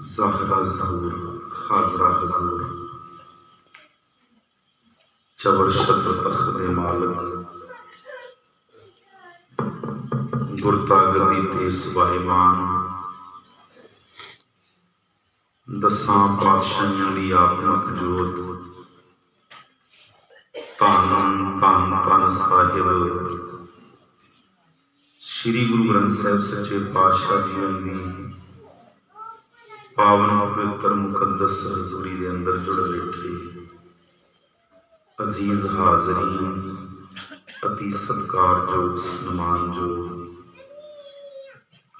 ਜ਼ਾਹਰਾ ਜ਼ਹੂਰ ਹਾਜ਼ਰਾ ਹਜ਼ੂਰ ਚਵਰ ਸ਼ਤਰ ਤਖਤ ਦੇ ਮਾਲਕ ਗੁਰਤਾ ਗੱਦੀ ਤੇ ਸੁਭਾਈਮਾਨ ਦਸਾਂ ਪਾਤਸ਼ਾਹੀਆਂ ਦੀ ਆਤਮਕ ਜੋਤ ਧੰਨ ਧੰਨ ਧੰਨ ਸਾਹਿਬ ਸ੍ਰੀ ਗੁਰੂ ਗ੍ਰੰਥ ਸਾਹਿਬ ਸੱਚੇ ਪਾਤਸ਼ਾਹ ਜੀ ਦੀ ਪਾਵਨ ਪਵਿੱਤਰ ਮੁਕੱਦਸ ਹਜ਼ੂਰੀ ਦੇ ਅੰਦਰ ਜੁੜ ਬੈਠੇ ਅਜ਼ੀਜ਼ ਹਾਜ਼ਰੀਨ, ਅਤੀ ਸਤਿਕਾਰਯੋਗ, ਸਨਮਾਨਯੋਗ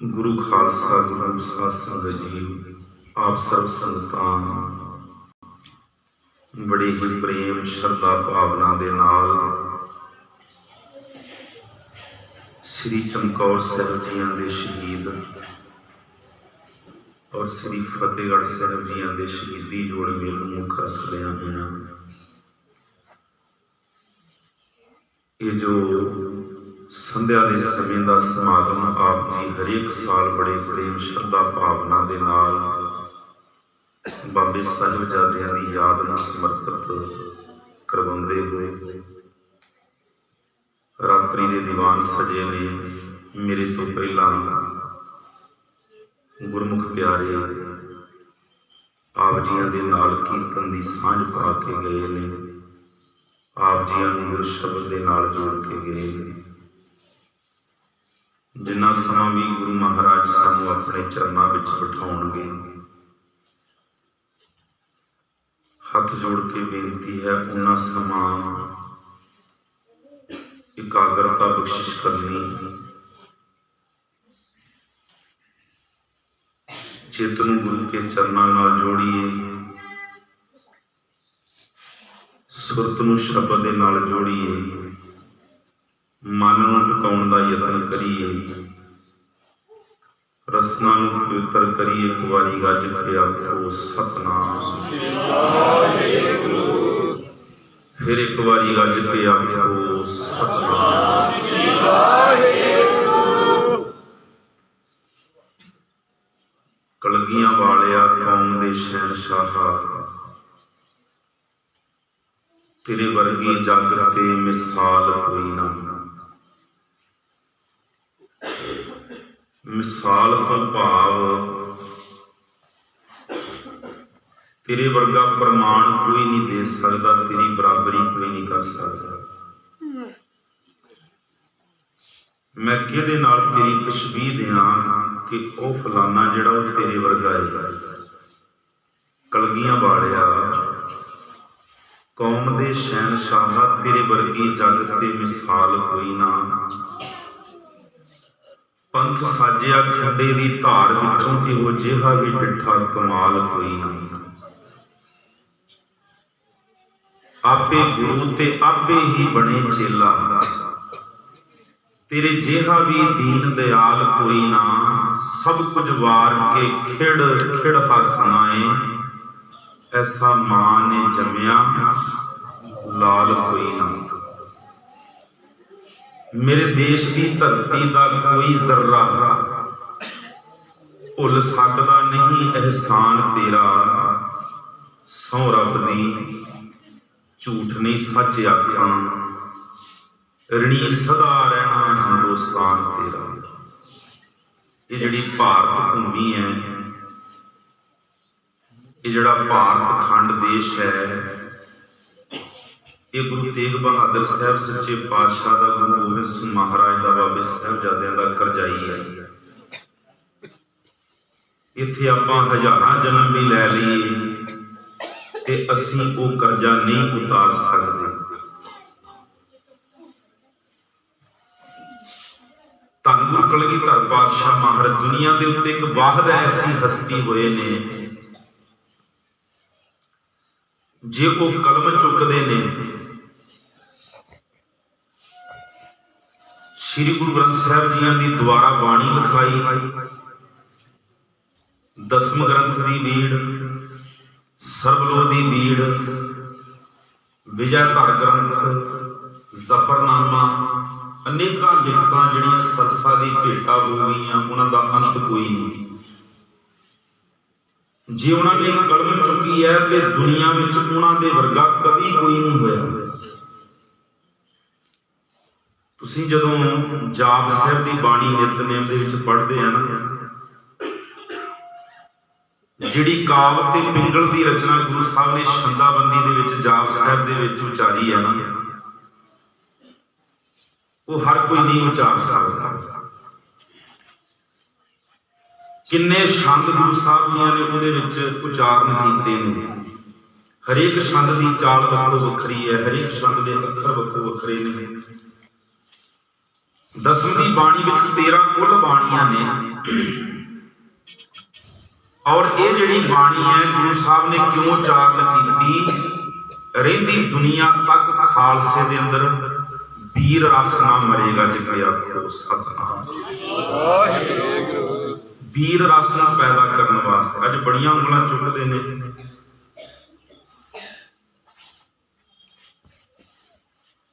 ਗੁਰੂ ਖਾਲਸਾ ਗੁਰੂ ਸਾਧ ਸੰਗਤ ਜੀ ਆਪ ਸਰਬ ਸੰਗਤਾਂ ਬੜੇ ਹੀ ਪ੍ਰੇਮ, ਸ਼ਰਧਾ ਭਾਵਨਾ ਦੇ ਨਾਲ ਸ੍ਰੀ ਚਮਕੌਰ ਸਾਹਿਬ ਜੀਆਂ ਦੇ ਸ਼ਹੀਦ ਔਰ ਸ੍ਰੀ ਫਤਿਹਗੜ੍ਹ ਸਾਹਿਬ ਜੀਆਂ ਦੇ ਸ਼ਹੀਦੀ ਜੋੜ ਮੇਲ ਨੂੰ ਮੁੱਖ ਰੱਖਦਿਆਂ ਹੋਇਆਂ। ਇਹ ਜੋ ਸੰਧਿਆ ਦੇ ਸਮੇਂ ਦਾ ਸਮਾਗਮ ਆਪ ਜੀ ਹਰੇਕ ਸਾਲ ਬੜੇ ਪ੍ਰੇਮ, ਸ਼ਰਧਾ, ਭਾਵਨਾ ਦੇ ਨਾਲ ਬਾਬੇ ਸਾਹਿਬਜ਼ਾਦਿਆਂ ਦੀ ਯਾਦ ਨੂੰ ਸਮਰਪਿਤ ਕਰਵਾਉਂਦੇ ਹੋਏ ਰਾਤਰੀ ਦੇ ਦੀਵਾਨ ਸਜੇ ਨੇ ਮੇਰੇ ਤੋਂ ਪਹਿਲਾਂ ਗੁਰਮੁਖ ਪਿਆਰੇ, ਆਪ ਜੀਆਂ ਦੇ ਨਾਲ ਕੀਰਤਨ ਦੀ ਸਾਂਝ ਪਾ ਕੇ ਗਏ ਨੇ। ਆਪ ਜੀਆਂ ਨੂੰ ਗੁਰ ਸ਼ਬਦ ਦੇ ਨਾਲ ਜੋੜ ਕੇ ਗਏ ਨੇ। ਜਿੰਨਾ ਸਮਾਂ ਵੀ ਗੁਰੂ ਮਹਾਰਾਜ ਸਾਨੂੰ ਆਪਣੇ ਚਰਨਾਂ ਵਿੱਚ ਬਿਠਾਉਣਗੇ, ਹੱਥ ਜੋੜ ਕੇ ਬੇਨਤੀ ਹੈ, ਉਹਨਾਂ ਸਮਾਂ ਇਕਾਗਰਤਾ ਬਖਸ਼ਿਸ਼ ਕਰਨੀ ਚਿੱਤ ਗੁਰੂ ਕੇ ਚਰਨਾਂ ਨਾਲ ਜੋੜੀਏ। ਸੁਰਤ ਨੂੰ ਸ਼ਬਦ ਦੇ ਨਾਲ ਜੋੜੀਏ। ਮਨ ਨੂੰ ਟਿਕਾਉਣ ਦਾ ਯਤਨ ਕਰੀਏ। ਰਸਨਾ ਨੂੰ ਪਵਿੱਤਰ ਕਰੀਏ। ਇੱਕ ਗੱਜ ਕੇ ਆਖੋ ਸਤਨਾਮ। ਫਿਰ ਇੱਕ ਵਾਰੀ ਗੱਜ ਕੇ ਆਖੋ ਸਤਨਾਮ। ਕਲਗੀਆਂ ਵਾਲਿਆ ਕੌਮ ਦੇ ਸ਼ਹਿਨਸ਼ਾਹ। ਤੇਰੇ ਵਰਗੀ ਜਗ ਤੇ ਮਿਸਾਲ ਕੋਈ ਨਾ। ਮਿਸਾਲ ਭਾਵ ਤੇਰੇ ਵਰਗਾ ਪ੍ਰਮਾਣ ਕੋਈ ਨਹੀਂ ਦੇ ਸਕਦਾ, ਤੇਰੀ ਬਰਾਬਰੀ ਕੋਈ ਨਹੀਂ ਕਰ ਸਕਦਾ। ਮੈਂ ਕਿਹਦੇ ਨਾਲ ਤੇਰੀ ਤਸ਼ਬੀਹ ਦਿਆਂ? ਕਿ ਉਹ ਫਲਾਨਾ ਜਿਹੜਾ ਉਹ ਤੇਰੇ ਵਰਗਾ ਹੈ ਕਲਗੀਆਂ ਵਾਲਿਆ, ਕੌਮ ਦੇ ਸ਼ਹਿਨਸ਼ਾਹ ਤੇਰੇ ਵਰਗੀ ਜਗ ਤੇ ਮਿਸਾਲ ਕੋਈ ਨਾ। ਪੰਥ ਸਾਜਿਆ ਖੰਡੇ ਦੀ ਧਾਰ ਵਿੱਚੋਂ ਇਹੋ ਜਿਹਾ ਵੀ ਡਿੱਠਾ ਕਮਾਲ ਕੋਈ ਨਾ। ਆਪੇ ਗੁਰੂ ਤੇ ਆਪੇ ਹੀ ਬਣੇ ਚੇਲਾ। ਤੇਰੇ ਜਿਹਾ ਵੀ ਦੀਨ ਦਿਆਲ ਕੋਈ ਨਾ। ਸਭ ਕੁਝ ਵਾਰ ਕੇ ਖਿੜ ਖਿੜ ਹਸਨਾਏ ਐਸਾ ਮਾਂ ਨੇ ਜੰਮਿਆ, ਲਾਲ ਕੋਈ ਨਾ। ਮੇਰੇ ਦੇਸ਼ ਦੀ ਧਰਤੀ ਦਾ ਕੋਈ ਜ਼ਰਰਾ, ਭੁੱਲ ਸਕਦਾ ਨਹੀਂ ਅਹਿਸਾਨ ਤੇਰਾ। ਸੋ ਰੱਬ ਦੀ ਝੂਠ ਨਹੀਂ ਸੱਚ ਆਖਾਂ। ਰਣੀ ਸਦਾ ਰਹਿਣਾ ਹਿੰਦੁਸਤਾਨ ਤੇਰਾ। ਇਹ ਜਿਹੜੀ ਭਾਰਤ ਭੂਮੀ ਹੈ, ਇਹ ਜਿਹੜਾ ਭਾਰਤ ਖੰਡ ਦੇਸ਼ ਹੈ, ਇਹ ਗੁਰੂ ਤੇਗ ਬਹਾਦਰ ਸਾਹਿਬ ਸੱਚੇ ਪਾਤਸ਼ਾਹ ਦਾ ਗੁਰੂ ਗੋਬਿੰਦ ਸਿੰਘ ਮਹਾਰਾਜ ਦਾ ਬਾਬੇ ਸਾਹਿਬਜ਼ਾਦਿਆਂ ਦਾ ਕਰਜ਼ਾਈ ਹੈ। ਇੱਥੇ ਆਪਾਂ ਹਜ਼ਾਰਾਂ ਜਨਮ ਵੀ ਲੈ ਲਈਏ ਤੇ ਅਸੀਂ ਉਹ ਕਰਜ਼ਾ ਨਹੀਂ ਉਤਾਰ ਸਕਦੇ। ਪਾਤਸ਼ਾਹ ਮਾਹਰ ਦੁਨੀਆ ਦੇ ਉੱਤੇ ਇੱਕ ਵਾਹਦ ਐਸੀ ਹਸਤੀ ਹੋਏ ਨੇ। ਜੇ ਉਹ ਕਲਮ ਚੁੱਕਦੇ ਨੇ, ਸ੍ਰੀ ਗੁਰੂ ਗ੍ਰੰਥ ਸਾਹਿਬ ਜੀਆਂ ਦੀ ਦੁਆਰਾ ਬਾਣੀ ਲਿਖਾਈ, ਦਸਮ ਗ੍ਰੰਥ ਦੀ ਬੀੜ ਸਰਬਲੋ ਦੀ ਬੀੜ, ਵਿਜੈ ਧਰ ਗ੍ਰੰਥ, ਜ਼ਫਰਨਾਮਾ ਅਨੇਕਾਂ ਲਿਖਤਾਂ ਜਿਹੜੀਆਂ ਸਰਸਾ ਦੀ ਭੇਟਾ ਹੋ ਗਈਆਂ ਉਹਨਾਂ ਦਾ ਅੰਤ ਕੋਈ ਨਹੀਂ। ਜੇ ਉਹਨਾਂ ਨੇ ਕਲਮ ਚੁੱਕੀ ਹੈ ਤੇ ਦੁਨੀਆ ਵਿੱਚ ਉਹਨਾਂ ਦੇ ਵਰਗਾ ਕਦੀ ਕੋਈ ਨਹੀਂ ਹੋਇਆ। ਤੁਸੀਂ ਜਦੋਂ ਜਾਪ ਸਾਹਿਬ ਦੀ ਬਾਣੀ ਨਿਤਨੇਮ ਦੇ ਵਿੱਚ ਪੜ੍ਹਦੇ ਆ ਨਾ, ਜਿਹੜੀ ਕਾਵ ਤੇ ਪਿੰਗਲ ਦੀ ਰਚਨਾ ਗੁਰੂ ਸਾਹਿਬ ਨੇ ਛੰਦਾਬੰਦੀ ਦੇ ਵਿੱਚ ਜਾਪ ਸਾਹਿਬ ਦੇ ਵਿੱਚ ਉਚਾਰੀ ਹੈ ਨਾ ਉਹ ਹਰ ਕੋਈ ਨਹੀਂ ਉਚਾਰ ਸਕਦਾ। ਕਿੰਨੇ ਛੰਦ ਗੁਰੂ ਸਾਹਿਬ ਜੀਆਂ ਨੇ ਉਹਦੇ ਵਿੱਚ ਉਚਾਰਨ ਕੀਤੇ ਨੇ। ਹਰੇਕ ਛੰਦ ਦੀ ਚਾਲ ਵੱਖੋ ਵੱਖਰੀ ਹੈ, ਹਰੇਕ ਛੰਦ ਦੇ ਅੱਖਰ ਵੱਖੋ ਵੱਖਰੇ ਨੇ। ਦਸਮ ਦੀ ਬਾਣੀ ਵਿੱਚ 13 ਕੁੱਲ ਬਾਣੀਆਂ ਨੇ। ਔਰ ਇਹ ਜਿਹੜੀ ਬਾਣੀ ਹੈ, ਗੁਰੂ ਸਾਹਿਬ ਨੇ ਕਿਉਂ ਉਚਾਰਨ ਕੀਤੀ? ਰਹਿੰਦੀ ਦੁਨੀਆ ਤੱਕ ਖਾਲਸੇ ਦੇ ਅੰਦਰ। ਵੀਰ ਰਸ ਮਰੇਗਾ ਜਿਕਰ ਆਖੋ ਸਤਨਾਮ। ਵੀਰ ਰਸ ਨੂੰ ਪੈਦਾ ਕਰਨ ਵਾਸਤੇ। ਅੱਜ ਬੜੀਆਂ ਉਂਗਲਾਂ ਚੁੱਕਦੇ ਨੇ।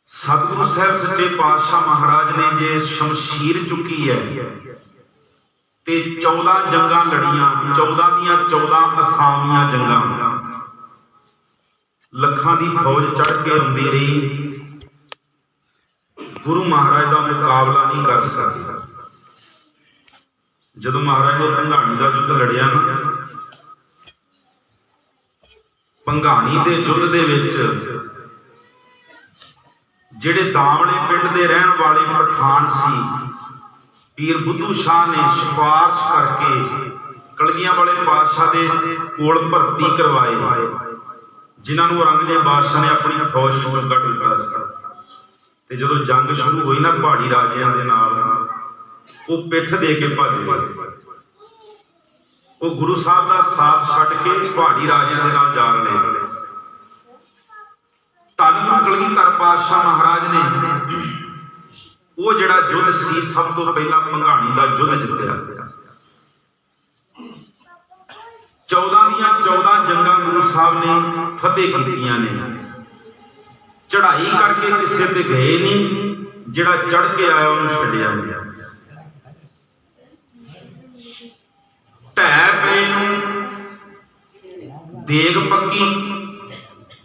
ਸਤਿਗੁਰੂ ਸਾਹਿਬ ਸੱਚੇ ਪਾਤਸ਼ਾਹ ਮਹਾਰਾਜ ਨੇ ਜੇ ਸ਼ਮਸ਼ੀਰ ਚੁੱਕੀ ਹੈ, ਤੇ 14 ਜੰਗਾਂ ਲੜੀਆਂ 14 ਦੀਆਂ 14 ਅਸਾਮੀਆਂ ਜੰਗਾਂ। ਲੱਖਾਂ ਦੀ ਫੌਜ ਚੜ ਕੇ ਆਉਂਦੀ ਰਹੀ। ਗੁਰੂ ਮਹਾਰਾਜ ਦਾ ਮੁਕਾਬਲਾ ਨਹੀਂ ਕਰ ਸਕਦੀ। ਜਦੋਂ ਮਹਾਰਾਜ ਨੇ ਭੰਗਾਣੀ ਦਾ ਯੁੱਧ ਲੜਿਆ ਨਾ, ਭੰਗਾਣੀ ਦੇ ਯੁੱਧ ਦੇ ਵਿੱਚ ਜਿਹੜੇ ਦਾਮਲੇ ਪਿੰਡ ਦੇ ਰਹਿਣ ਵਾਲੇ ਪਠਾਨ ਸੀ, ਪੀਰ ਬੁੱਧੂ ਸ਼ਾਹ ਨੇ ਸਿਫਾਰਸ਼ ਕਰਕੇ ਕਲਗੀਆਂ ਵਾਲੇ ਬਾਦਸ਼ਾਹ ਦੇ ਕੋਲ ਭਰਤੀ ਕਰਵਾਏ, ਜਿਨ੍ਹਾਂ ਨੂੰ ਔਰੰਗਜ਼ੇਬ ਬਾਦਸ਼ਾਹ ਨੇ ਆਪਣੀ ਫੌਜ ਵਿੱਚੋਂ ਕੱਢ ਦਿੱਤਾ ਸੀ। ਤੇ ਜਦੋਂ ਜੰਗ ਸ਼ੁਰੂ ਹੋਈ ਨਾ ਪਹਾੜੀ ਰਾਜਿਆਂ ਦੇ ਨਾਲ, ਉਹ ਪਿੱਠ ਦੇ ਕੇ ਭੱਜ ਗਏ। ਉਹ ਗੁਰੂ ਸਾਹਿਬ ਦਾ ਸਾਥ ਛੱਡ ਕੇ ਪਹਾੜੀ ਰਾਜਿਆਂ ਦੇ ਨਾਲ ਜਾ ਰਹੇ ਧੰਨ ਗੁਰੂ ਕਲਗੀਧਰ ਪਾਤਸ਼ਾਹ ਮਹਾਰਾਜ ਨੇ ਉਹ ਜਿਹੜਾ ਯੁੱਧ ਸੀ, ਸਭ ਤੋਂ ਪਹਿਲਾਂ ਭੰਗਾਣੀ ਦਾ ਯੁੱਧ ਜਿੱਤਿਆ। 14 ਦੀਆਂ 14 ਜੰਗਾਂ ਗੁਰੂ ਸਾਹਿਬ ਨੇ ਫਤਿਹ ਕੀਤੀਆਂ ਨੇ। ਚੜਾਈ ਕਰਕੇ ਕਿਸੇ ਤੇ ਗਏ ਨਹੀਂ ਜਿਹੜਾ ਚੜ ਕੇ ਆਇਆ ਉਹਨੂੰ ਛੱਡਿਆ ਗਿਆ। ਢਹਿ ਪਏ ਨੂੰ, ਦੇਗ ਪੱਕੀ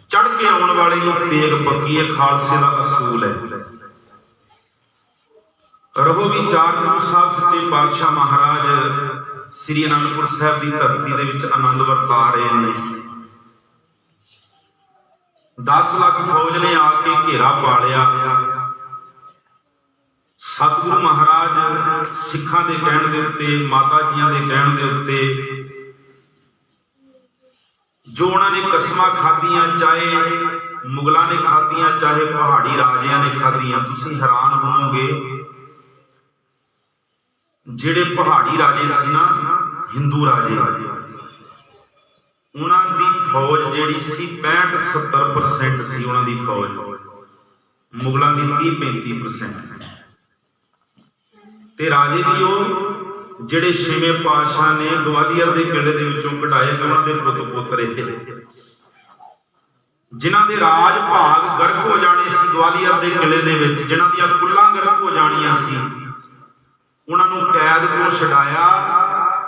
ਚੜ ਕੇ ਆਉਣ ਵਾਲੇ ਨੂੰ ਦੇਗ ਪੱਕੀ, ਇਹ ਖਾਲਸੇ ਦਾ ਅਸੂਲ ਹੈ। ਰਹੋ ਵੀ ਚਾਰ ਗੁਰੂ ਸਾਹਿਬ ਸੱਚੇ ਪਾਤਸ਼ਾਹ ਮਹਾਰਾਜ, ਸ੍ਰੀ ਅਨੰਦਪੁਰ ਸਾਹਿਬ ਦੀ ਧਰਤੀ ਦੇ ਵਿੱਚ ਆਨੰਦ ਵਰਤਾ ਰਹੇ ਨੇ। 10 ਲੱਖ ਫੌਜ ਨੇ ਆ ਕੇ ਘੇਰਾ ਪਾ ਲਿਆ। ਸਤਿਗੁਰੂ ਮਹਾਰਾਜ ਸਿੱਖਾਂ ਦੇ ਕਹਿਣ ਦੇ ਉੱਤੇ, ਮਾਤਾ ਜੀਆਂ ਦੇ ਕਹਿਣ ਦੇ ਉੱਤੇ, ਜੋ ਉਹਨਾਂ ਨੇ ਕਸਮਾਂ ਖਾਧੀਆਂ, ਚਾਹੇ ਮੁਗਲਾਂ ਨੇ ਖਾਧੀਆਂ, ਚਾਹੇ ਪਹਾੜੀ ਰਾਜਿਆਂ ਨੇ ਖਾਧੀਆਂ, ਤੁਸੀਂ ਹੈਰਾਨ ਹੋਵੋਗੇ, ਜਿਹੜੇ ਪਹਾੜੀ ਰਾਜੇ ਸੀ ਨਾ, ਹਿੰਦੂ ਰਾਜੇ। ਉਹਨਾਂ ਦੀ ਫੌਜ ਜਿਹੜੀ ਸੀ 65 70% ਸੀ ਉਹਨਾਂ ਦੀ ਫੌਜ। ਮੁਗਲਾਂ ਦੀ 30 35% ਤੇ ਰਾਜੇ ਵੀ ਉਹ ਜਿਹੜੇ ਛੇਵੇਂ ਪਾਤਸ਼ਾਹ ਨੇ ਗਵਾਲੀਅਰ ਦੇ ਕਿਲੇ ਦੇ ਵਿੱਚੋਂ ਕਢਾਏ ਉਹਨਾਂ ਦੇ ਪੁੱਤ ਪੋਤਰੇ ਜਿਨ੍ਹਾਂ ਦੇ ਰਾਜ ਭਾਗ ਗਰਕ ਹੋ ਜਾਣੇ ਸੀ ਗਵਾਲੀਅਰ ਦੇ ਕਿਲੇ ਦੇ ਵਿੱਚ, ਜਿਨ੍ਹਾਂ ਦੀਆਂ ਕੁੱਲਾਂ ਗਰਕ ਹੋ ਜਾਣੀਆਂ ਸੀ, ਉਹਨਾਂ ਨੂੰ ਕੈਦ ਤੋਂ ਛਡਾਇਆ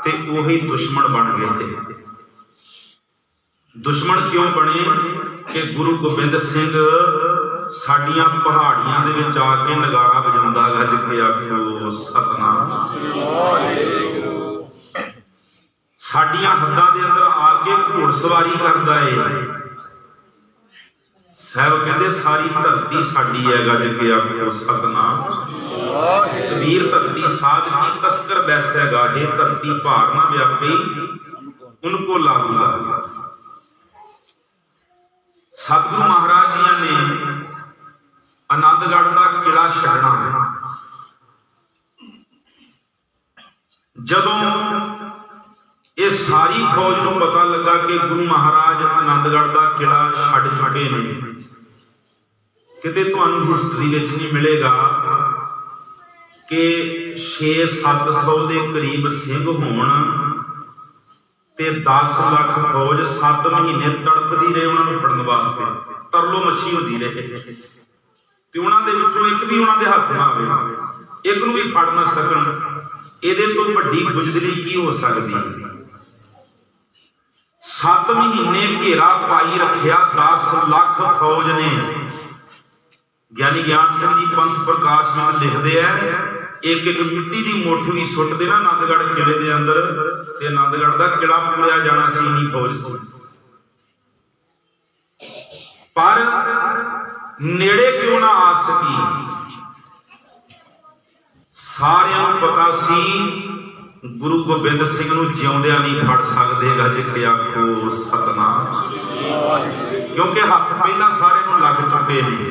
ਤੇ ਉਹੀ ਦੁਸ਼ਮਣ ਬਣ ਗਏ ਤੇ। ਦੁਸ਼ਮਣ ਕਿਉਂ ਬਣੇ? ਕਿ ਗੁਰੂ ਗੋਬਿੰਦ ਸਿੰਘ ਸਾਡੀਆਂ ਪਹਾੜੀਆਂ ਦੇ ਵਿੱਚ ਆ ਕੇ ਨਗਾਰਾ ਵਜਾਉਂਦਾ ਗੱਜ ਕੇ ਆਖੋ ਸਤਨਾਮ ਸਾਡੀਆਂ ਹੱਦਾਂ ਦੇ ਅੰਦਰ ਆ ਕੇ ਘੋੜਸਵਾਰੀ ਕਰਦਾ ਏ। ਸਾਹਿਬ ਕਹਿੰਦੇ, ਸਾਰੀ ਧਰਤੀ ਸਾਡੀ ਹੈ ਗੱਜ ਕੇ ਆਖੋ ਸਤਨਾਮ ਕਬੀਰ ਧਰਤੀ ਸਾਧ ਕੀ ਕਸਕਰ ਬੈਸੈ ਗਾਹੇ ਧਰਤੀ ਭਾਰ ਨਾ ਵਿਆਪੀ ਉਨਕੋ ਲਾਗੂ ਲਾਗੂ ਸਤਿਗੁਰੂ ਮਹਾਰਾਜ ਜੀਆਂ ਨੇ ਆਨੰਦਗੜ੍ਹ ਦਾ ਕਿਲਾ ਛੱਡਣਾ ਜਦੋਂ ਇਹ ਸਾਰੀ ਫੌਜ ਨੂੰ ਪਤਾ ਲੱਗਾ ਕਿ ਗੁਰੂ ਮਹਾਰਾਜ ਆਨੰਦਗੜ੍ਹ ਦਾ ਕਿਲਾ ਛੱਡ ਚੁੱਕੇ ਨੇ, ਕਿਤੇ ਤੁਹਾਨੂੰ ਹਿਸਟਰੀ ਵਿੱਚ ਨਹੀਂ ਮਿਲੇਗਾ ਕਿ 6-700 ਦੇ ਕਰੀਬ ਸਿੰਘ ਹੋਣ ਤੇ 10 ਲੱਖ ਫੌਜ 7 ਮਹੀਨੇ ਤੜਪਦੀ ਰਹੇ ਉਹਨਾਂ ਨੂੰ ਫੜਨ ਵਾਸਤੇ। ਤਰਲੋ ਮੱਛੀ ਹੁੰਦੀ ਰਹੇ। ਤੇ ਉਹਨਾਂ ਦੇ ਵਿੱਚੋਂ ਇੱਕ ਵੀ ਉਹਨਾਂ ਦੇ ਹੱਥ ਨਾ ਆਵੇ। ਇੱਕ ਨੂੰ ਵੀ ਫੜ ਨਾ ਸਕਣ। ਇਹਦੇ ਤੋਂ ਵੱਡੀ ਬੁਜ਼ਦਿਲੀ ਕੀ ਹੋ ਸਕਦੀ? ਹੈ 7 ਮਹੀਨੇ ਘੇਰਾ ਪਾਈ ਰੱਖਿਆ 10 ਲੱਖ ਫੌਜ ਨੇ। ਗਿਆਨੀ ਗਿਆਨ ਸਿੰਘ ਜੀ ਪੰਥ ਪ੍ਰਕਾਸ਼ ਨਾਲ ਲਿਖਦੇ ਆ ਇੱਕ ਇੱਕ ਮਿੱਟੀ ਦੀ ਮੁੱਠ ਵੀ ਸੁੱਟ ਦੇ ਨਾ ਕਿਲੇ ਦੇ ਅੰਦਰ, ਤੇ ਆਨੰਦਗੜ੍ਹ ਦਾ ਕਿਲਾ ਪੂਰਿਆ ਜਾਣਾ ਸੀ ਇੰਨੀ ਫੌਜ ਸੀ। ਪਰ ਨੇੜੇ ਕਿਉਂ ਨਾ ਆ ਸਕੀ? ਸਾਰਿਆਂ ਨੂੰ ਪਤਾ ਸੀ, ਗੁਰੂ ਗੋਬਿੰਦ ਸਿੰਘ ਨੂੰ ਜਿਉਂਦਿਆਂ ਨਹੀਂ ਫੜ ਸਕਦੇ ਗੱਜ ਆਖੋ ਸਤਨਾਮ। ਕਿਉਂਕਿ ਹੱਥ ਪਹਿਲਾਂ ਸਾਰਿਆਂ ਨੂੰ ਲੱਗ ਚੁੱਕੇ ਨੇ।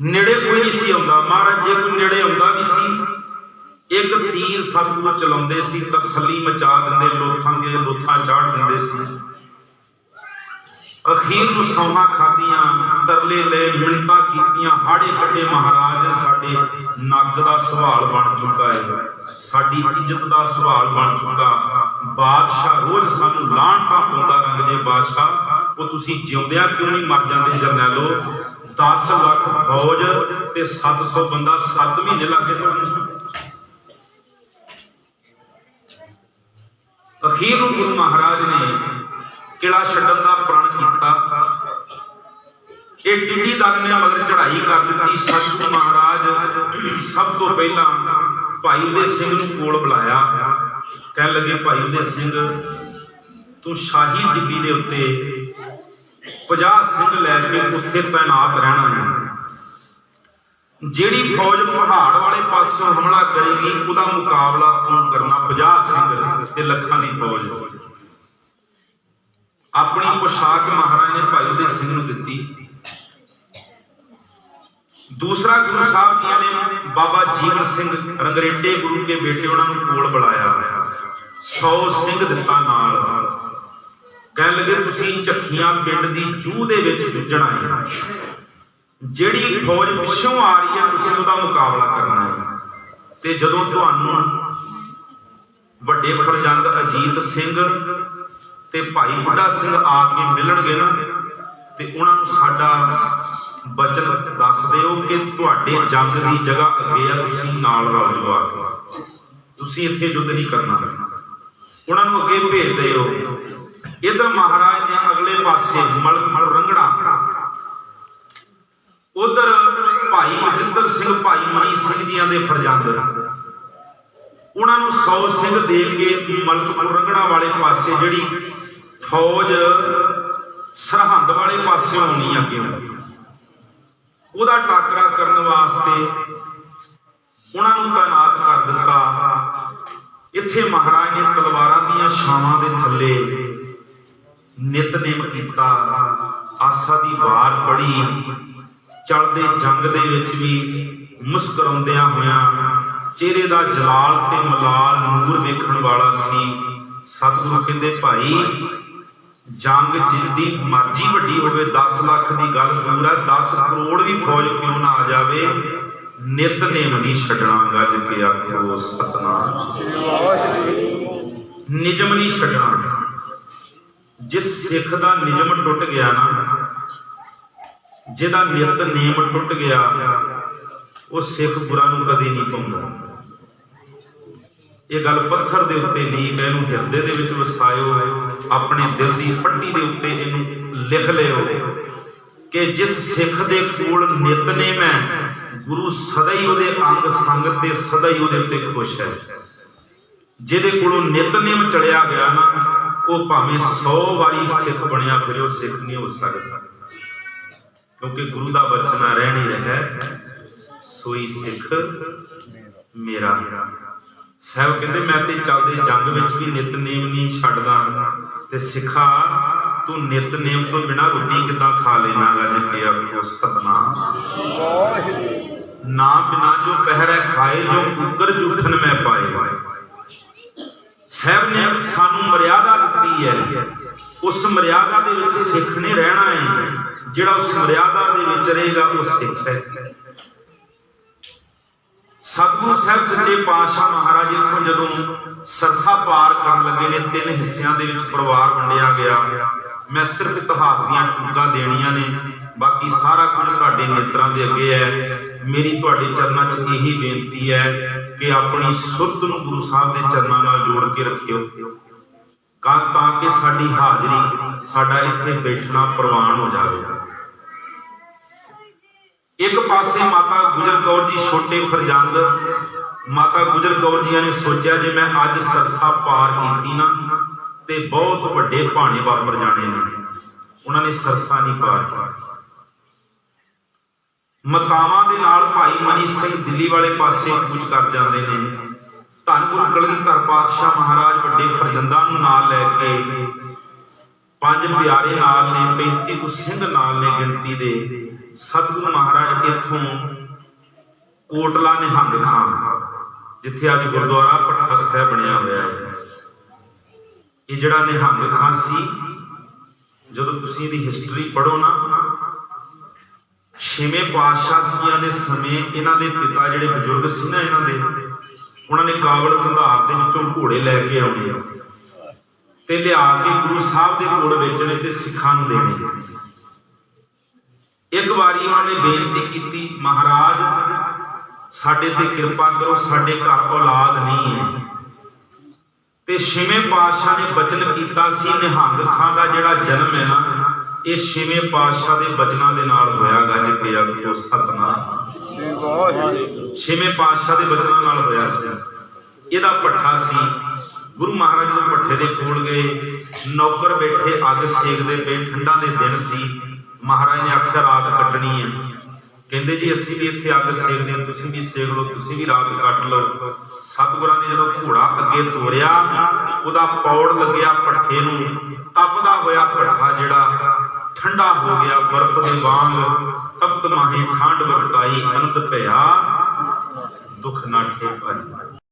ਨੇੜੇ ਕੋਈ ਨਹੀਂ ਸੀ ਆਉਂਦਾ। ਮਹਾਰਾਜ, ਜੇ ਕੋਈ ਨੇੜੇ ਆਉਂਦਾ ਵੀ ਸੀ, ਇੱਕ ਤੀਰ ਸਤਿਗੁਰੂ ਚਲਾਉਂਦੇ ਸੀ, ਤਾਂ ਖੱਲੀ ਮਚਾ ਦਿੰਦੇ, ਲੋਥਾਂ ਦੇ ਲੋਥਾਂ ਚਾੜ ਦਿੰਦੇ ਸੀ। ਅਖੀਰ ਨੂੰ ਸੌਹਾਂ ਖਾਦੀਆਂ ਤਰਲੇ ਲੈ ਮਿੰਟਾਂ ਕੀਤੀਆਂ। ਹਾੜੇ ਕੱਢੇ ਮਹਾਰਾਜ, ਸਾਡੇ ਨੱਕ ਦਾ ਸਵਾਲ ਬਣ ਚੁੱਕਾ ਹੈ ਸਾਡੀ ਇੱਜ਼ਤ ਦਾ ਸਵਾਲ ਬਣ ਚੁੱਕਾ। ਬਾਦਸ਼ਾਹ ਰੋਜ਼ ਸਾਨੂੰ ਲਾਂਟਾ ਪਾਉਂਦਾ ਰੰਗ ਜੇ ਬਾਦਸ਼ਾਹ, ਉਹ ਤੁਸੀਂ ਜਿਉਂਦਿਆਂ ਕਿਉਂ ਨਹੀਂ ਮਰ ਜਾਂਦੇ ਜਰਨੈਲੋ? 10 ਲੱਖ ਫੌਜ ਤੇ 700 ਬੰਦਾ 7 ਮਹੀਨੇ ਲੱਗੇ ਤੁਹਾਨੂੰ। ਅਖੀਰ ਨੂੰ ਗੁਰੂ ਮਹਾਰਾਜ ਨੇ ਕਿਲਾ ਛੱਡਣ ਦਾ ਪ੍ਰਣ ਕੀਤਾ। ਇਹ ਟਿੱਡੀ ਦਲ ਨੇ ਮਗਰ ਚੜ੍ਹਾਈ ਕਰ ਦਿੱਤੀ। ਸਤਿਗੁਰੂ ਮਹਾਰਾਜ ਸਭ ਤੋਂ ਪਹਿਲਾਂ ਭਾਈ ਉਦੇ ਸਿੰਘ ਨੂੰ ਕੋਲ ਬੁਲਾਇਆ। ਕਹਿਣ ਲੱਗੇ, ਭਾਈ ਉਦੇ ਸਿੰਘ, ਤੂੰ ਸ਼ਾਹੀ ਡਿੱਬੀ ਦੇ ਉੱਤੇ 50 ਸਿੰਘ ਲੈ ਕੇ ਉੱਥੇ ਤਾਇਨਾਤ ਰਹਿਣਾ ਹੈ। ਜਿਹੜੀ ਫੌਜ ਪਹਾੜ ਵਾਲੇ ਪਾਸੋਂ ਹਮਲਾ ਕਰੇਗੀ, ਉਹਦਾ ਮੁਕਾਬਲਾ ਤੂੰ ਕਰਨਾ 50 ਸਿੰਘ ਤੇ ਲੱਖਾਂ ਦੀ ਫੌਜ। ਆਪਣੀ ਪੋਸ਼ਾਕ ਮਹਾਰਾਜ ਨੇ ਭਾਈ ਉਦੇ ਸਿੰਘ ਨੂੰ ਦਿੱਤੀ। ਦੂਸਰਾ ਗੁਰੂ ਸਾਹਿਬ ਜੀ ਨੇ ਬਾਬਾ ਜੀਵਨ ਸਿੰਘ ਰੰਗਰੇਟੇ ਗੁਰੂ ਕੇ ਬੇਟੇ ਉਹਨਾਂ ਨੂੰ ਕੋਲ ਬੁਲਾਇਆ। 100 ਸਿੰਘ ਦਿੱਤਾ ਨਾਲ। ਕਹਿਣ ਲੱਗੇ, ਤੁਸੀਂ ਚੱਖੀਆਂ ਪਿੰਡ ਦੀ ਜੂਹ ਦੇ ਵਿੱਚ ਜੁੱਝਣਾ ਹੈ। ਜਿਹੜੀ ਫੌਜ ਪਿੱਛੋਂ ਆ ਰਹੀ ਹੈ, ਤੁਸੀਂ ਉਹਦਾ ਮੁਕਾਬਲਾ ਕਰਨਾ ਹੈ। ਤੇ ਜਦੋਂ ਤੁਹਾਨੂੰ ਵੱਡੇ ਖਰਜੰਦ ਅਜੀਤ ਸਿੰਘ ਤੇ ਭਾਈ ਬੁੱਢਾ ਸਿੰਘ ਆ ਕੇ ਮਿਲਣਗੇ ਨਾ, ਤੇ ਉਹਨਾਂ ਨੂੰ ਸਾਡਾ ਬਚਨ ਦੱਸ ਦਿਓ ਕਿ ਤੁਹਾਡੇ ਜੰਗ ਦੀ ਜਗ੍ਹਾ ਅੱਗੇ ਆ, ਤੁਸੀਂ ਨਾਲ ਰਲ ਜਾਓ ਤੁਸੀਂ ਇੱਥੇ ਯੁੱਧ ਨਹੀਂ ਕਰਨਾ। ਉਹਨਾਂ ਨੂੰ ਅੱਗੇ ਭੇਜ ਦਿਓ। ਇਧਰ ਮਹਾਰਾਜ ਨੇ ਅਗਲੇ ਪਾਸੇ ਮਲਕ ਰੰਗੜਾ। ਉਧਰ ਭਾਈ ਮਜਿੰਦਰ ਸਿੰਘ, ਭਾਈ ਮਨੀ ਸਿੰਘ ਜੀਆਂ ਦੇ ਫਰਜ਼ੰਦ। ਉਹਨਾਂ ਨੂੰ 100 ਸਿੰਘ ਦੇ ਕੇ ਮਲਕਪੁਰ ਰੰਗੜਾ ਵਾਲੇ ਪਾਸੇ ਜਿਹੜੀ ਫੌਜ ਸਰਹੰਦ ਵਾਲੇ ਪਾਸੇ ਆਉਣੀ ਅੱਗੇ। ਉਹਦਾ ਟਾਕਰਾ ਕਰਨ ਵਾਸਤੇ ਉਹਨਾਂ ਨੂੰ ਤਾਇਨਾਤ ਕਰ ਦਿੱਤਾ। ਇੱਥੇ ਮਹਾਰਾਜ ਨੇ ਤਲਵਾਰਾਂ ਦੀਆਂ ਛਾਵਾਂ ਦੇ ਥੱਲੇ ਨਿਤਨੇਮ ਕੀਤਾ। ਆਸਾ ਦੀ ਵਾਰ ਪੜੀ। ਚੜਦੇ ਜੰਗ ਦੇ ਵਿੱਚ ਵੀ ਮੁਸਕਰਾਉਂਦਿਆਂ ਹੋਇਆਂ ਚਿਹਰੇ ਦਾ ਜਲਾਲ ਤੇ ਮਲਾਲ ਨੂਰ ਵੇਖਣ ਵਾਲਾ ਸੀ। ਸਤਿਗੁਰੂ ਕਹਿੰਦੇ, ਭਾਈ, ਜੰਗ ਜਿੰਦੀ ਮਰਜ਼ੀ ਵੱਡੀ ਹੋਵੇ 10 ਲੱਖ ਦੀ ਗੱਲ ਦੂਰ ਹੈ 10 ਕਰੋੜ ਵੀ ਫੌਜ ਕਿਉਂ ਨਾ ਆ ਜਾਵੇ? ਨਿਤਨੇਮ ਨਹੀਂ ਛੱਡਣਾ ਗੱਜ ਕੇ ਆਖੋ ਸਤਨਾਮ। ਨਿਜਮ ਨਹੀਂ ਛੱਡਣਾ। ਜਿਸ ਸਿੱਖ ਦਾ ਨਿਯਮ ਟੁੱਟ ਗਿਆ ਨਾ, ਜਿਹਦਾ ਨਿਤ ਨੇਮ ਟੁੱਟ ਗਿਆ, ਉਹ ਸਿੱਖ ਗੁਰਾਂ ਨੂੰ ਕਦੇ ਨਹੀਂ ਪਾਉਂਦਾ ਇਹ ਗੱਲ ਪੱਥਰ ਦੇ ਉੱਤੇ ਲੀਕ ਇਹਨੂੰ ਹਿਰਦੇ ਦੇ ਵਿੱਚ ਵਸਾਇਓ, ਆਪਣੇ ਦਿਲ ਦੀ ਪੱਟੀ ਦੇ ਉੱਤੇ ਇਹਨੂੰ ਲਿਖ ਲਿਓ ਕਿ ਜਿਸ ਸਿੱਖ ਦੇ ਕੋਲ ਨਿਤਨੇਮ ਹੈ, ਗੁਰੂ ਸਦਾ ਹੀ ਉਹਦੇ ਅੰਗ ਸੰਗ ਤੇ ਸਦਾ ਹੀ ਉਹਦੇ ਉੱਤੇ ਖੁਸ਼ ਹੈ। ਜਿਹਦੇ ਕੋਲੋਂ ਨਿਤਨੇਮ ਚਲਿਆ ਗਿਆ ਨਾ ਉਹ ਭਾਵੇਂ 100 ਵਾਰੀ ਸਿੱਖ ਬਣਿਆ ਫਿਰ ਉਹ ਸਿੱਖ ਨਹੀਂ ਹੋ ਸਕਦਾ। ਕਿਉਂਕਿ ਗੁਰੂ ਦਾ ਬਚਨ ਰਹਿ ਨਹੀਂ ਰਿਹਾ। ਸੋਈ ਸਿੱਖ ਮੇਰਾ। ਸਾਹਿਬ ਕਹਿੰਦੇ ਮੈਂ ਤੇ ਚੱਲਦੇ ਜੰਗ ਵਿੱਚ ਵੀ ਨਿਤਨੇਮ ਨਹੀਂ ਛੱਡਦਾ। ਤੇ ਸਿੱਖਾ ਤੂੰ ਨਿਤਨੇਮ ਤੋਂ ਬਿਨਾ ਰੋਟੀ ਕਿੱਦਾਂ ਖਾ ਲੈਣਾ ਗੱਜ ਕੇ ਆਖੋ ਸਤਨਾਮ। ਨਾ ਬਿਨਾ ਜੋ ਪਹਿਰੇ ਖਾਏ ਜੋ ਕੁਕਰ ਜੂਠਨ ਮੈਂ ਪਾਏ। ਸਾਹਿਬ ਨੇ ਸਾਨੂੰ ਮਰਿਆਦਾ ਦਿੱਤੀ ਹੈ। ਉਸ ਮਰਿਆਦਾ ਦੇ ਵਿੱਚ ਸਿੱਖ ਨੇ ਰਹਿਣਾ ਹੈ। ਜਿਹੜਾ ਉਸ ਮਰਿਆਦਾ ਦੇ ਵਿੱਚ ਰਹੇਗਾ, ਉਹ ਸਿੱਖ ਹੈ। ਸਤਿਗੁਰੂ ਸਾਹਿਬ ਸੱਚੇ ਪਾਤਸ਼ਾਹ ਮਹਾਰਾਜ ਇੱਥੋਂ ਜਦੋਂ ਸਰਸਾ ਪਾਰ ਕਰਨ ਲੱਗੇ ਨੇ, ਤਿੰਨ ਹਿੱਸਿਆਂ ਦੇ ਵਿੱਚ ਪਰਿਵਾਰ ਵੰਡਿਆ ਗਿਆ। ਮੈਂ ਸਿਰਫ ਇਤਿਹਾਸ ਦੀਆਂ ਟੁਕਾ ਦੇਣੀਆਂ ਨੇ। ਬਾਕੀ ਸਾਰਾ ਕੁਝ ਤੁਹਾਡੇ ਨੇਤਰਾਂ ਦੇ ਅੱਗੇ ਹੈ। ਮੇਰੀ ਤੁਹਾਡੇ ਚਰਨਾਂ 'ਚ ਇਹੀ ਬੇਨਤੀ ਹੈ ਕਿ ਆਪਣੀ ਸੁਰਤ ਨੂੰ ਗੁਰੂ ਸਾਹਿਬ ਦੇ ਚਰਨਾਂ ਨਾਲ ਜੋੜ ਕੇ ਰੱਖਿਓ। ਕਾਂ ਤਾਂ ਕੇ ਸਾਡੀ ਹਾਜ਼ਰੀ, ਸਾਡਾ ਇੱਥੇ ਬੈਠਣਾ ਪ੍ਰਵਾਨ ਹੋ ਜਾਵੇ ਇੱਕ ਪਾਸੇ ਮਾਤਾ ਗੁਜਰ ਕੌਰ ਜੀ ਛੋਟੇ ਫਰਜ਼ੰਦ, ਮਾਤਾ ਗੁਜਰ ਕੌਰ ਜੀ ਨੇ ਸੋਚਿਆ ਜੇ ਮੈਂ ਅੱਜ ਸਰਸਾ ਪਾਰ ਕੀਤੀ ਨਾ, ਤੇ ਬਹੁਤ ਵੱਡੇ ਭਾਣੇ ਵਾਪਰ ਜਾਣੇ ਨੇ। ਉਹਨਾਂ ਨੇ ਸਰਸਾ ਨਹੀਂ ਪਾਰ ਕੀਤੀ। ਮਕਾਵਾਂ ਦੇ ਨਾਲ ਭਾਈ ਮਨੀ ਸਿੰਘ ਦਿੱਲੀ ਵਾਲੇ ਪਾਸੇ ਕੂਚ ਕਰ ਜਾਂਦੇ ਨੇ। ਧੰਨ ਗੁਰੂ ਕਲਗੀਧਰ ਪਾਤਸ਼ਾਹ ਮਹਾਰਾਜ ਵੱਡੇ ਫਰਜ਼ੰਦਾਂ ਨੂੰ ਨਾਲ ਲੈ ਕੇ ਪੰਜ ਪਿਆਰੇ ਨਾਲ ਨੇ 35 ਕੁ ਸਿੰਘ ਨਾਲ ਨੇ ਗਿਣਤੀ ਦੇ। ਸਤਿਗੁਰੂ ਮਹਾਰਾਜ ਇੱਥੋਂ ਕੋਟਲਾ ਨਿਹੰਗ ਖਾਨ, ਜਿੱਥੇ ਅੱਜ ਗੁਰਦੁਆਰਾ ਪਟਨਾ ਸਾਹਿਬ ਬਣਿਆ ਹੋਇਆ ਹੈ। ਇਹ ਜਿਹੜਾ ਨਿਹੰਗ ਖਾਨ ਸੀ, ਜਦੋਂ ਤੁਸੀਂ ਇਹਦੀ ਹਿਸਟਰੀ ਪੜ੍ਹੋ ਨਾ ਛੇਵੇਂ ਪਾਤਸ਼ਾਹ ਜੀਆਂ ਦੇ ਸਮੇਂ ਇਹਨਾਂ ਦੇ ਪਿਤਾ ਜਿਹੜੇ ਬਜ਼ੁਰਗ ਸੀ ਨਾ ਇਹਨਾਂ ਦੇ, ਉਹਨਾਂ ਨੇ ਕਾਬਲ ਕੰਧਾਰ ਦੇ ਵਿੱਚੋਂ ਘੋੜੇ ਲੈ ਕੇ ਆਉਣੇ ਤੇ ਲਿਆ ਕੇ ਗੁਰੂ ਸਾਹਿਬ ਦੇ ਕੋਲ ਵੇਚਣੇ ਤੇ ਸਿੱਖਾਂ ਨੂੰ ਦੇਣੇ। ਇੱਕ ਵਾਰੀ ਉਹਨਾਂ ਨੇ ਬੇਨਤੀ ਕੀਤੀ, ਮਹਾਰਾਜ, ਸਾਡੇ ਤੇ ਕਿਰਪਾ ਕਰੋ, ਸਾਡੇ ਘਰ ਔਲਾਦ ਨਹੀਂ ਹੈ। ਤੇ ਛੇਵੇਂ ਪਾਤਸ਼ਾਹ ਨੇ ਬਚਨ ਕੀਤਾ ਸੀ ਨਿਹੰਗ ਖਾਂ ਦਾ ਜਿਹੜਾ ਜਨਮ ਹੈ ਨਾ ਇਹ ਛੇਵੇਂ ਪਾਤਸ਼ਾਹ ਦੇ ਬਚਨਾਂ ਦੇ ਨਾਲ ਹੋਇਆ ਗੱਜ ਪਿਆ ਆਖਿਓ ਸਤਨਾਮ। ਛੇਵੇਂ ਪਾਤਸ਼ਾਹ ਦੇ ਬਚਨਾਂ ਨਾਲ ਹੋਇਆ ਸੀ। ਇਹਦਾ ਪੱਠਾ ਸੀ। ਗੁਰੂ ਮਹਾਰਾਜ ਜਦੋਂ ਪੱਠੇ ਦੇ ਕੋਲ ਗਏ, ਨੌਕਰ ਬੈਠੇ, ਅੱਗ ਸੇਕਦੇ ਪਏ ਠੰਡਾਂ ਦੇ ਦਿਨ ਸੀ। ਮਹਾਰਾਜ ਨੇ ਆਖਿਆ, ਰਾਤ ਕੱਟਣੀ ਹੈ। ਕਹਿੰਦੇ ਜੀ, ਅਸੀਂ ਵੀ ਇੱਥੇ ਅੱਗ ਸੇਕਦੇ ਹਾਂ, ਤੁਸੀਂ ਵੀ ਸੇਕ ਲਓ, ਤੁਸੀਂ ਵੀ ਰਾਤ ਕੱਟ ਲਓ। ਸਤਿਗੁਰਾਂ ਨੇ ਜਦੋਂ ਘੋੜਾ ਅੱਗੇ ਤੋਰਿਆ ਉਹਦਾ ਪੌੜ ਲੱਗਿਆ ਪੱਠੇ ਨੂੰ। ਤਪਦਾ ਹੋਇਆ ਪੱਠਾ ਜਿਹੜਾ ਠੰਡਾ ਹੋ ਗਿਆ, ਬਰਫ਼ ਦੇ ਵਾਂਗ ਤਪਤ ਮਾਹੀ ਠੰਡ ਵਰਤਾਈ ਅਨੰਦ ਭਇਆ, ਦੁੱਖ ਨਾਠੇ ਭਾਈ